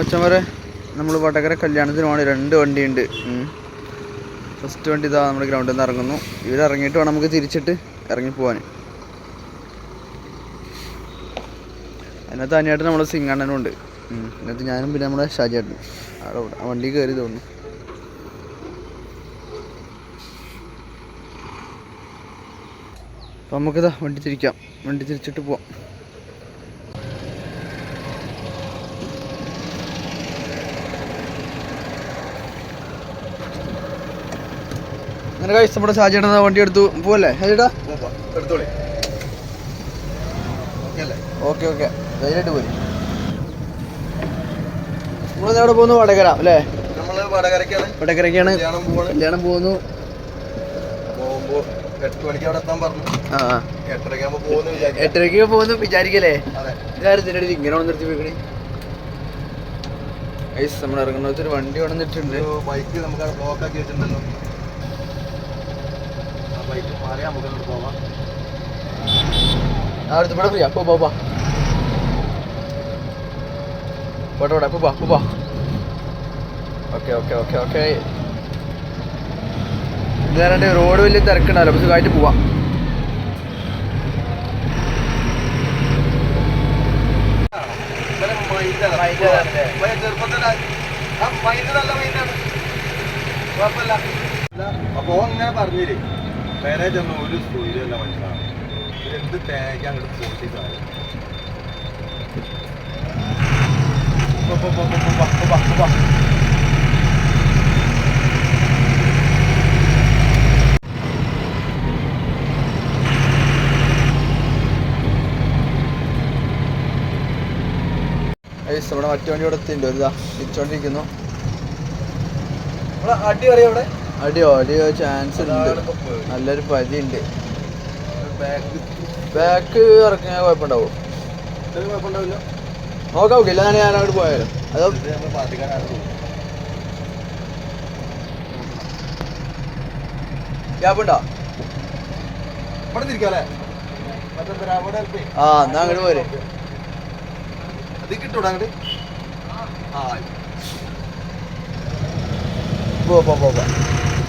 അച്ഛന്മാരെ നമ്മൾ വടകര കല്യാണത്തിന് പോകണം രണ്ട് വണ്ടിയുണ്ട്. ഫസ്റ്റ് വണ്ടി ഇതാ നമ്മുടെ ഗ്രൗണ്ടിൽ നിന്ന് ഇറങ്ങുന്നു. ഇവരിറങ്ങിയിട്ട് വേണം നമുക്ക് തിരിച്ചിട്ട് ഇറങ്ങി പോകാൻ അതിനകത്ത് അനിയായിട്ട് നമ്മുടെ സിംഗണ്ണനും ഉണ്ട്. അതിനകത്ത് ഞാനും പിന്നെ നമ്മുടെ ഷാജിയാട്ടനും അവിടെ വണ്ടി കയറി തോന്നുന്നു. അപ്പം നമുക്കിതാ വണ്ടി തിരിക്കാം. വണ്ടി തിരിച്ചിട്ട് പോവാം. അങ്ങനെ ഇഷ്ടപ്പെട്ട നമ്മുടെ വണ്ടി എടുത്തു. പോവല്ലേ? ഷാജേട്ടാ ഓക്കെ ഓക്കെ ധൈര്യമായിട്ട് പോയി നമ്മൾ അവിടെ പോകുന്നു? വടകര അല്ലേ? വടകരക്കാണ്. കല്യാണം പോകുന്നു. എട്ടരക്ക് പോകുന്നു വിചാരിക്കല്ലേ? കാര്യത്തിന്റെ ഇങ്ങനെ ഇങ്ങനെ നിർത്തി പോയിക്കണേ? നമ്മൾ ഇറങ്ങുന്ന ഒരു വണ്ടി ഇവിടെ നിന്നിട്ടുണ്ട് ബൈക്ക് നമുക്ക് ബ്ലോക്ക് വെച്ചിട്ടുണ്ടല്ലോ. പോവാം. അടുത്ത് ഇവിടെ ഫ്രീയാ പോ പോ പോട്ടെ പോ പോ ഓക്കെ ഓക്കെ ഓക്കെ ഓക്കെ. ഇതാരണ്ട് റോഡ് വലിയ തിരക്കുണ്ടല്ലോ അപ്പോൾ സുഖമായിട്ട് പോവാം. അപ്പൊ ഇങ്ങനെ പറഞ്ഞില്ലേ മാനേജ് എന്ന ഒരു സൂര്യല്ല മനസ്സിലാണ് എന്ത് തേങ്ങ അങ്ങോട്ട് പോയിട്ട് നമ്മുടെ മറ്റു വണ്ടി ഇവിടെ എത്തിയിട്ടുണ്ട്. ഇതാ തിരിച്ചോണ്ടിരിക്കുന്നു അടി അറിയാം ഇവിടെ. അടി അടിയോ ചാൻസ് ഉണ്ട്. നല്ലൊരു പരിയുണ്ട്. ബാക്ക് ഇറക്കിയാൽ കുഴപ്പമുണ്ടാവും? നോക്കാം ഓക്കെ ഞാൻ അങ്ങോട്ട് പോയാലോ. അതോ ഗ്യാപ്പുണ്ടോ ആ എന്നാ അങ്ങോട്ട് പോരെ. കിട്ടൂടാ അങ്ങോട്ട് ആ പോ പോ പോ.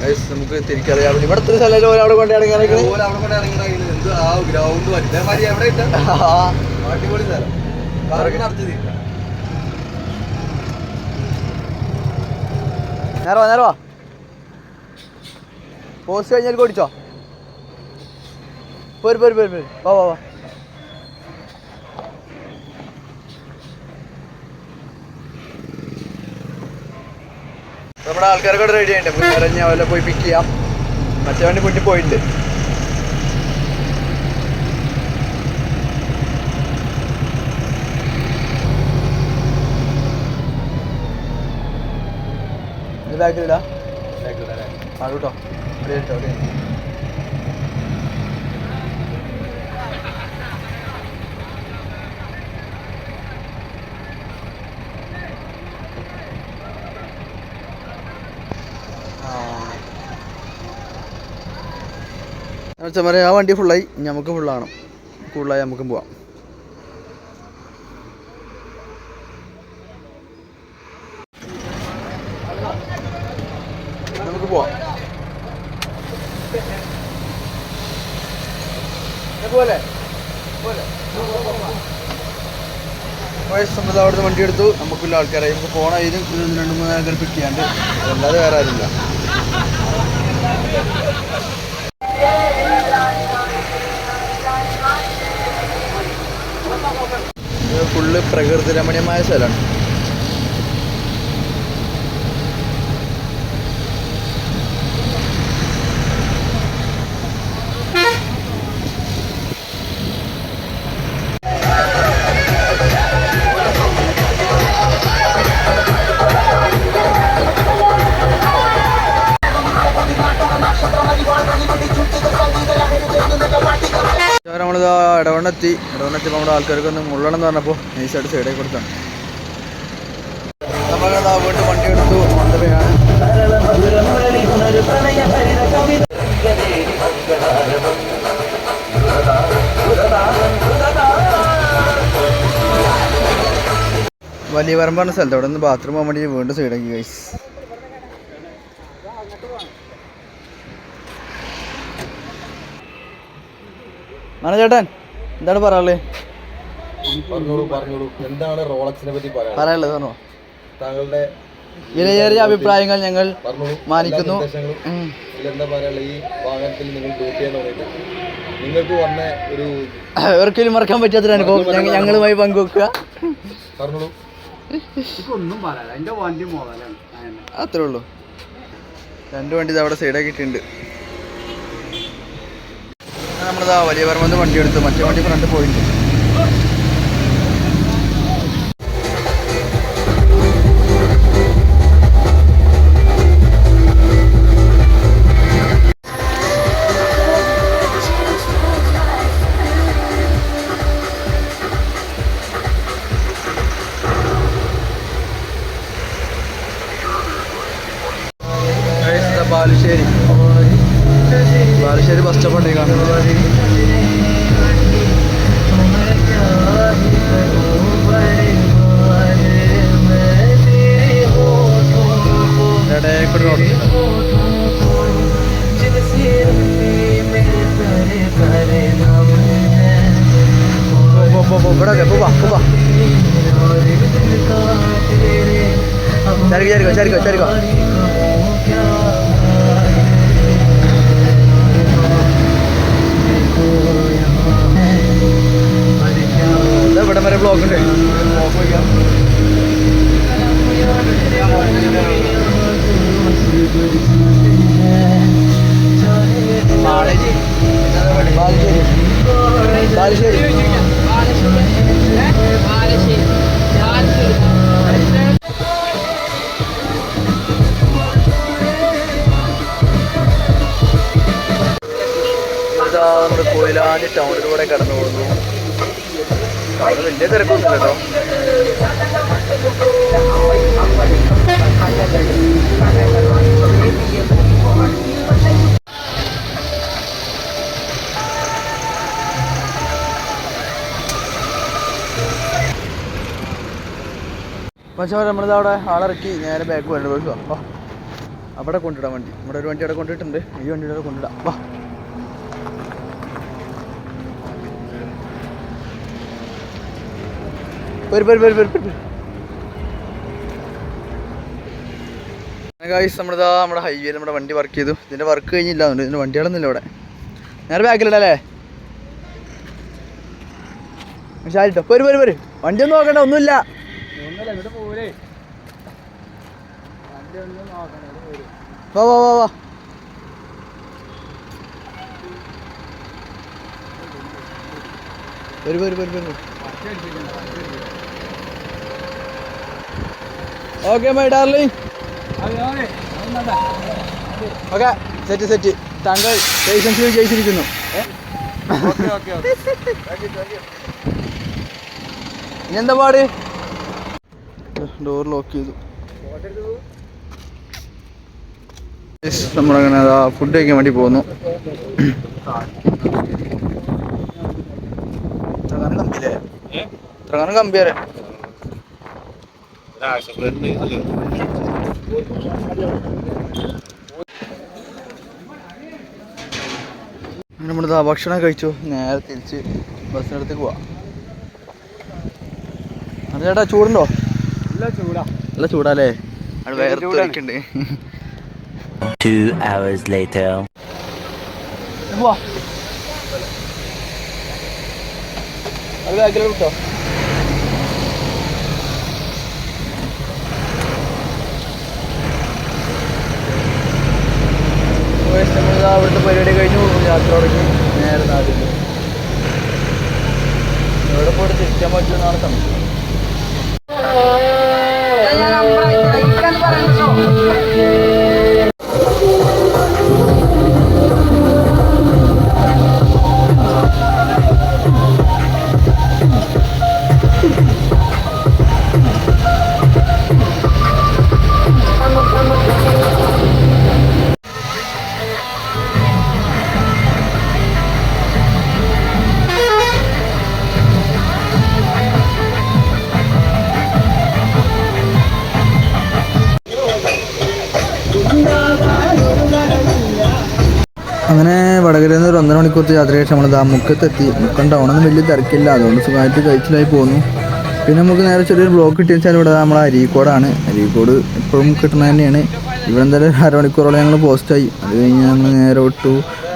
നമുക്ക് തിരിക്കറിയാം ഇവിടെ ഇത്ര സ്ഥലം അവിടെ കൊണ്ട് ഇറങ്ങി ഓല അവിടെ കൊണ്ട് ഇറങ്ങിയിട്ടാ എന്ത് ആ ഗ്രൗണ്ട് ഇതേമാതിരി എവിടെ ഇട്ട? അടിപൊളി സ്ഥലം. കാറൊക്കെ നടത്തി തിരിക്കാം. നേരവാ നേരവാ പോസ്റ്റ് കഴിഞ്ഞാൽ ഓടിച്ചോ? പോര് പോര് പോര് പോര്. വാ വാ വാ. നമ്മുടെ ആൾക്കാരൊക്കെ റെഡി ആയിട്ട് നമുക്ക് അവരെ പോയി പിക്ക് ചെയ്യാം. മറ്റേ വണ്ടി മുന്നിൽ പോയിട്ടുണ്ട്. ബാക്കിലിടാ ബാക്കിലിടാ ആ കേട്ടോ അവിടെ ഇട്ടോ അവിടെ ചമര ആ വണ്ടി ഫുള്ളായി നമുക്ക് ഫുള്ളാണ് ഫുള്ളായി നമുക്കും പോവാം. നമുക്ക് പോവാം. പോലെ സമ്മതം അവിടുന്ന് വണ്ടി എടുത്തു. നമുക്കുള്ള ആൾക്കാരായി നമുക്ക് പോണ ഇതിന് രണ്ട് മൂന്ന് ആൾക്കാർ പിക്ക് ചെയ്യാണ്ട്. അല്ലാതെ വേറെ ആരുമില്ല. ഫുള്ള് പ്രകൃതി രമണീയമായ സ്ഥലമാണ്. ഇടവണ്ണെത്തി ഇടവണ്ണെത്തിയപ്പോൾ നമ്മുടെ ആൾക്കാർക്ക് ഒന്ന് മുള്ളണം എന്ന് പറഞ്ഞപ്പോൾ നൈസായിട്ട് സൈഡേ കൊടുത്താണ്. നമ്മളിതാ വീണ്ടും എടുത്തു. മന്ദവയാണ് വലിയ വലിയ പറമ്പാണ് സ്ഥലത്ത്. അവിടെ നിന്ന് ബാത്റൂം പോകാൻ വേണ്ടി വീണ്ടും സൈഡാക്കി ഗൈസ് മനചേട്ടൻ എന്താണ് പറയാനുള്ളത് പറഞ്ഞോളൂ പറഞ്ഞോളൂ. എന്താണ് റോളക്സിനെ പറ്റി പറയാൻ പറയാനുള്ളത് പറഞ്ഞോ. താങ്കളുടെ വിലയേറിയ അഭിപ്രായങ്ങൾ ഞങ്ങൾ മാനിക്കുന്നു. പറയാനുള്ള ഈ വാഹനത്തിൽ നിങ്ങൾ നിങ്ങൾക്ക് വന്ന ഒരു ഒരിക്കലും മറക്കാൻ പറ്റാത്തൊരു അനുഭവം. ഞങ്ങ- ഞങ്ങളുമായി പങ്കുവെക്കുക. പറഞ്ഞോളൂ. ഒന്നും പറയാല്ല എന്റെ വണ്ടി മോഡലാണ്. അത്രേ ഉള്ളൂ. രണ്ട് വണ്ടി അവിടെ സൈഡാക്കിയിട്ടുണ്ട് നമ്മളിതാ വലിയ പറമ്പ് വണ്ടി എടുത്തു. മറ്റേ വണ്ടി ഫ്രണ്ട് പോയിട്ടുണ്ട് ഇടയ്ക്കൂടെ റോഡ് പോ, പോ, പോ, ഇവിടെ ഒക്കെ, പോ, വാ, പോ, വാ. ചാരിക്കോ ചാരിക്കോ ചാരിക്കോ ചാരിക്കോ ഇതാ ഇവിടെ വരെ ബ്ലോക്ക് ഉണ്ട് അവിടെ വലിയ തിരക്കൊന്നുമില്ല കേട്ടോ. പക്ഷേ നമ്മളിത് അവിടെ ആളിറക്കി നേരെ ബാക്ക് വരേണ്ട പോയി അപ്പോൾ അവിടെ കൊണ്ടിടാം വണ്ടി. നമ്മുടെ ഒരു വണ്ടി അവിടെ കൊണ്ടിട്ടുണ്ട് ഈ വണ്ടി അവിടെ കൊണ്ടിടാം വാ. നമ്മളിതാ നമ്മുടെ ഹൈവേയിൽ നമ്മുടെ വണ്ടി വർക്ക് ചെയ്തു. ഇതിന്റെ വർക്ക് കഴിഞ്ഞില്ല അതുകൊണ്ട് ഇതിന്റെ വണ്ടികളൊന്നുമില്ല ഇവിടെ. നേരെ ബാക്കിലിടല്ലേ വിശാലിട്ടോ പോര് വരും വണ്ടി ഒന്നും നോക്കണ്ട ഒന്നുമില്ല. പേര് പേര് വാ വാ. വാ വാ വരും. Okay my darling okay set set താങ്കൾ പേഷ്യൻസിൽ ജയിച്ചിരിക്കുന്നു. എന്താ പാട്? ഡോർ ലോക്ക് ചെയ്തു. നമ്മളങ്ങനെ അതാ ഫുഡ് കഴിക്കാൻ വേണ്ടി പോകുന്നു. കമ്പിയില്ലേ ഇത്രങ്ങാനും കമ്പി വരാം നമ്മളിതാ ഭക്ഷണം കഴിച്ചു. നേരെ തിരിച്ച് ബസ്സിനടുത്തേക്ക് പോവാം. അത് ചേട്ടാ ചൂടുണ്ടോ? നല്ല ചൂടാ. നല്ല ചൂടാല്ലേ? വേറെ ചൂടാണ്. വേർത്തുണ്ട് അത് ബാക്കിലോട്ട് വിട്ടോ അവിടുത്തെ പരിപാടി കഴിഞ്ഞു. യാത്ര തുടങ്ങി. നേരെ നാട്ടിൽ എവിടെ പോയിട്ട് തിരിക്കാൻ പറ്റുമെന്നാണ് സംശയം. അങ്ങനെ വടകരയിൽ നിന്ന് ഒരു ഒന്നര മണിക്കൂർ യാത്ര കഴിച്ച് നമ്മൾ ആ മുക്കത്തെത്തി. മുക്കം ടൗണൊന്നും വലിയ തിരക്കില്ല. അതുകൊണ്ട് സുഖമായിട്ട് കഴിച്ചിലായി പോന്നു. പിന്നെ നമുക്ക് നേരെ ചെറിയൊരു ബ്ലോക്ക് കിട്ടിയെന്ന് വെച്ചാൽ ഇവിടെ നമ്മളെ അരീക്കോടാണ്. അരീക്കോട് ഇപ്പോഴും കിട്ടുന്നത് തന്നെയാണ്. ഇവിടെ എന്തായാലും ഒരു അരമണിക്കൂറോളം ഞങ്ങൾ പോസ്റ്റായി അത് കഴിഞ്ഞ് നമ്മൾ നേരെ വിട്ടു.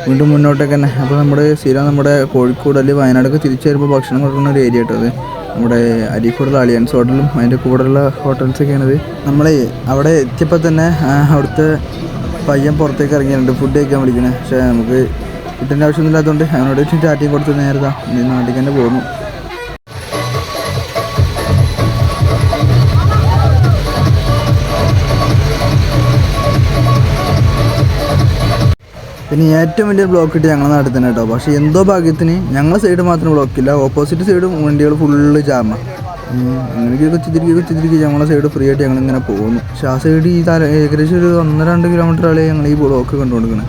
വീണ്ടും മുന്നോട്ടേക്ക് തന്നെ. അപ്പോൾ നമ്മുടെ സ്ഥിരം നമ്മുടെ കോഴിക്കോട് അല്ലെങ്കിൽ വയനാടൊക്കെ തിരിച്ചു വരുമ്പോൾ ഭക്ഷണം കൊടുക്കുന്ന ഒരു ഏരിയ കേട്ടോ നമ്മുടെ അരീക്കോടുള്ള അലിയൻസ് ഹോട്ടലും അതിന്റെ കൂടെയുള്ള ഹോട്ടൽസൊക്കെയാണത് നമ്മളെ അവിടെ എത്തിയപ്പോൾ തന്നെ അവിടുത്തെ പയ്യൻ പുറത്തേക്ക് ഇറങ്ങിയിട്ടുണ്ട് ഫുഡ് കഴിക്കാൻ വിളിക്കണേ. പക്ഷേ നമുക്ക് ഫുഡിന്റെ ആവശ്യമൊന്നുമില്ലാത്തതുകൊണ്ട് അവനോട് ചാറ്റിയും കൊടുത്ത് നേരതാ ഇനി നാട്ടിൽ തന്നെ പോകുന്നു. പിന്നെ ഏറ്റവും വലിയ ബ്ലോക്ക് ഇട്ട് ഞങ്ങളുടെ നാട്ടിൽ തന്നെ കേട്ടോ. പക്ഷേ എന്തോ ഭാഗ്യത്തിന് ഞങ്ങളുടെ സൈഡ് മാത്രം ബ്ലോക്കില്ല ഓപ്പോസിറ്റ് സൈഡും വണ്ടികൾ ഫുള്ള് ജാമ അങ്ങനെയൊക്കെ കുത്തിത്തിരിക്കുക തിരികെ ഞങ്ങളെ സൈഡ് ഫ്രീ ആയിട്ട് ഞങ്ങൾ ഇങ്ങനെ പോകുന്നു. പക്ഷേ ആ സൈഡ് ഈ തല ഏകദേശം ഒരു ഒന്നര രണ്ട് കിലോമീറ്റർ ആളെ ഞങ്ങൾ ഈ ബ്ലോക്ക് കണ്ടുകൊടുക്കണേ.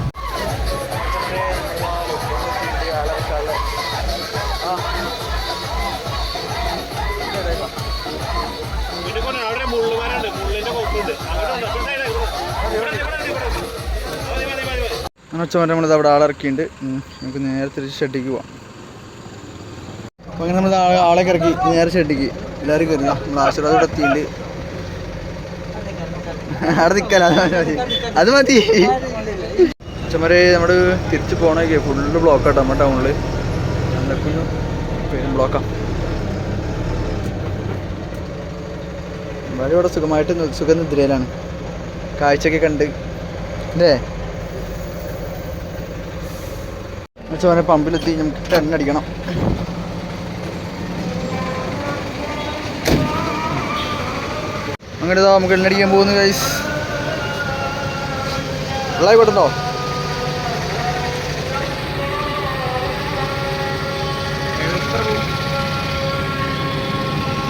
അങ്ങനെ നമ്മളിത് അവിടെ ആളിറക്കിയിട്ടുണ്ട്. നമുക്ക് നേരെ തിരിച്ച് ഷെഡിക്ക് പോവാം. അപ്പോൾ അങ്ങനെ നമ്മൾ ആളെ ഇറക്കി നേരെ ഷെഡിക്ക്. എല്ലാവരും കയറി. നമ്മൾ ആശീർവാദം എത്തിയിട്ടുണ്ട്. അവിടെ നിൽക്കാല അത് മതി. ചുമരെ നമ്മൾ തിരിച്ച് പോകണമെങ്കിൽ ഫുള്ള് ബ്ലോക്കാട്ടോ നമ്മുടെ ടൗണിൽ എന്തൊക്കെ പേരും ബ്ലോക്കാം. ഇവിടെ സുഖമായിട്ട് സുഖനിദ്രയിലാണ് കാഴ്ചയൊക്കെ കണ്ട്. അല്ലേ? എന്നുവെച്ചാൽ പമ്പിലെത്തി. നമുക്ക് ടെണ്ണടിക്കണം അങ്ങനെ ഇതാ നമുക്ക് എണ്ണടിക്കാൻ പോകുന്നു ഗൈസ് വെള്ളമായി കൊടുത്തോ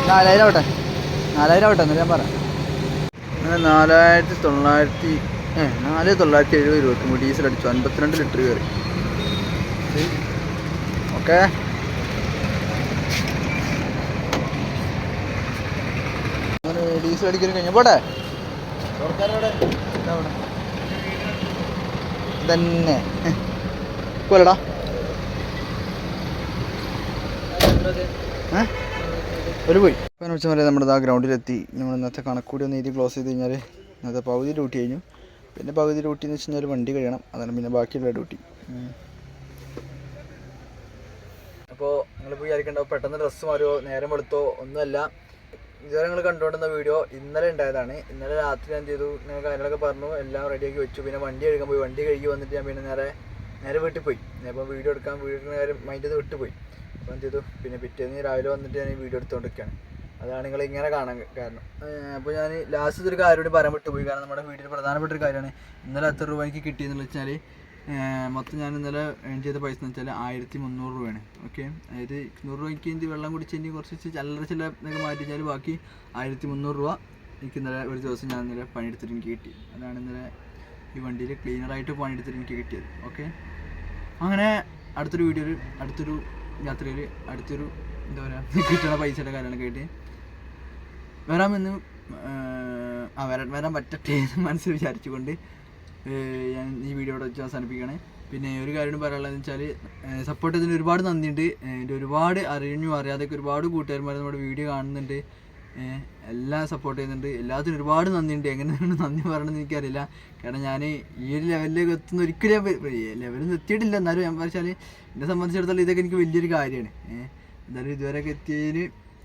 നാലായിരം ആവട്ടെ. നാലായിരം ആവട്ടെ എന്നാലും ഞാൻ പറയാം അങ്ങനെ നാലായിരത്തി തൊള്ളായിരത്തി ഏ നാല് തൊള്ളായിരത്തി എഴുപത് രൂപ ഡീസൽ അടിച്ചു. അൻപത്തിരണ്ട് ലിറ്റർ കയറി. ഓക്കെ. അങ്ങനെ കഴിഞ്ഞു അടിക്കൽ കഴിഞ്ഞ പോട്ടെ തന്നെ പോലടാ. ഒരു പോയി. ഇപ്പം വെച്ചാൽ പറയാം നമ്മുടെ ആ ഗ്രൗണ്ടിലെത്തി. നമ്മൾ ഇന്നത്തെ കണക്കൂടി ഒന്ന് എഴുതി ക്ലോസ് ചെയ്ത് കഴിഞ്ഞാൽ ഇന്നത്തെ പകുതി ഡ്യൂട്ടി കഴിഞ്ഞു. പിന്നെ പകുതി ഡ്യൂട്ടി എന്ന് വെച്ച് കഴിഞ്ഞാൽ വണ്ടി കഴിയണം. അതാണ് പിന്നെ ബാക്കിയുള്ള ഡ്യൂട്ടി. അപ്പോൾ നിങ്ങളിപ്പോൾ വിചാരിക്കേണ്ടാവും പെട്ടെന്ന് ഡ്രസ്സ് മാറിയോ നേരം വെളുത്തോ ഒന്നുമല്ല. ഇതുവരെ നിങ്ങൾ കണ്ടുകൊണ്ടിരുന്ന വീഡിയോ ഇന്നലെ ഉണ്ടായതാണ്. ഇന്നലെ രാത്രി ഞാൻ ചെയ്തു. ഞാൻ കാര്യങ്ങളൊക്കെ പറഞ്ഞു. എല്ലാം റെഡിയാക്കി വെച്ചു. പിന്നെ വണ്ടി കഴുകാൻ പോയി. വണ്ടി കഴുകി വന്നിട്ട് ഞാൻ പിന്നെ നേരെ നേരെ വീട്ടിൽ പോയി. ഞാനിപ്പോൾ വീഡിയോ എടുക്കാൻ വീട്ടിൽ നേരെ മൈൻഡ് ചെയ്ത് വിട്ടുപോയി. അപ്പോൾ എന്ത് ചെയ്തു. പിന്നെ പിറ്റേന്ന് രാവിലെ വന്നിട്ട് ഞാൻ ഈ വീഡിയോ എടുത്തുകൊണ്ടിരിക്കുകയാണ് അതാണ് നിങ്ങൾ ഇങ്ങനെ കാണാൻ കാരണം. അപ്പോൾ ഞാൻ ലാസ്റ്റ് ഒരു കാര്യം കൂടി പറയാൻ വിട്ടുപോയി. കാരണം നമ്മുടെ വീട്ടിൽ പ്രധാനപ്പെട്ട ഒരു കാര്യമാണ്. ഇന്നലെ എത്ര രൂപ എനിക്ക് കിട്ടിയെന്ന് വെച്ചാൽ മൊത്തം ഞാൻ ഇന്നലെ ഏൺ ചെയ്ത പൈസ എന്ന് വെച്ചാൽ ആയിരത്തി മുന്നൂറ് രൂപയാണ്. ഓക്കെ അതായത് നൂറ് രൂപയ്ക്ക് എനിക്ക് വെള്ളം കുടിച്ച് എനിക്ക് കുറച്ച് ചില്ലറ ചില ഇതൊക്കെ മാറ്റി വെച്ചാൽ ബാക്കി ആയിരത്തി മുന്നൂറ് രൂപ എനിക്ക് ഇന്നലെ ഒരു ദിവസം ഞാൻ ഇന്നലെ പണിയെടുത്തിട്ട് എനിക്ക് കിട്ടി. അതാണ് ഇന്നലെ ഈ വണ്ടിയിൽ ക്ലീനറായിട്ട് പണിയെടുത്തിട്ട് എനിക്ക് കിട്ടിയത്. ഓക്കെ അങ്ങനെ അടുത്തൊരു വീഡിയോയിൽ അടുത്തൊരു യാത്രയിൽ അടുത്തൊരു എന്താ പറയുക കിട്ടുന്ന പൈസയുടെ കാര്യങ്ങളൊക്കെ ആയിട്ട് വരാമെന്ന് ആ വരാൻ വരാൻ പറ്റട്ടെ എന്ന് മനസ്സിൽ വിചാരിച്ചുകൊണ്ട് ഞാൻ ഈ വീഡിയോ ഇവിടെ വെച്ച് അവസാനിപ്പിക്കുകയാണ്. പിന്നെ ഒരു കാര്യം പറയാനുള്ളതെന്ന് വെച്ചാൽ സപ്പോർട്ട് ചെയ്തതിന് ഒരുപാട് നന്ദിയുണ്ട്. എന്റെ ഒരുപാട് അറിഞ്ഞു അറിയാതൊക്കെ ഒരുപാട് കൂട്ടുകാരന്മാർ നമ്മുടെ വീഡിയോ കാണുന്നുണ്ട്. എല്ലാം സപ്പോർട്ട് ചെയ്യുന്നുണ്ട്. എല്ലാത്തിനും ഒരുപാട് നന്ദിയുണ്ട്. എങ്ങനെയാണ് നന്ദി പറയണമെന്ന് എനിക്കറിയില്ല. കാരണം ഞാൻ ഈ ഒരു ലെവലിലേക്ക് എത്തുന്ന ഒരിക്കലും ലെവലിൽ എത്തിയിട്ടില്ല. എന്നാലും ഞാൻ പറഞ്ഞാൽ എന്നെ സംബന്ധിച്ചിടത്തോളം ഇതൊക്കെ എനിക്ക് വലിയൊരു കാര്യമാണ്. എന്തായാലും ഇതുവരെയൊക്കെ എത്തിയതിന്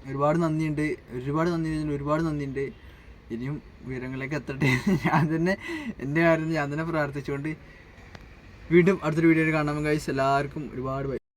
ഒരുപാട് നന്ദിയുണ്ട്. ഒരുപാട് നന്ദി ഒരുപാട് നന്ദിയുണ്ട്. ഇനിയും ഉയരങ്ങളിലേക്ക് എത്തട്ടെ. ഞാൻ തന്നെ എന്റെ കാര്യം ഞാൻ തന്നെ പ്രാർത്ഥിച്ചുകൊണ്ട് വീണ്ടും അടുത്തൊരു വീഡിയോയിൽ കാണാം ഗൈസ് എല്ലാവർക്കും ഒരുപാട്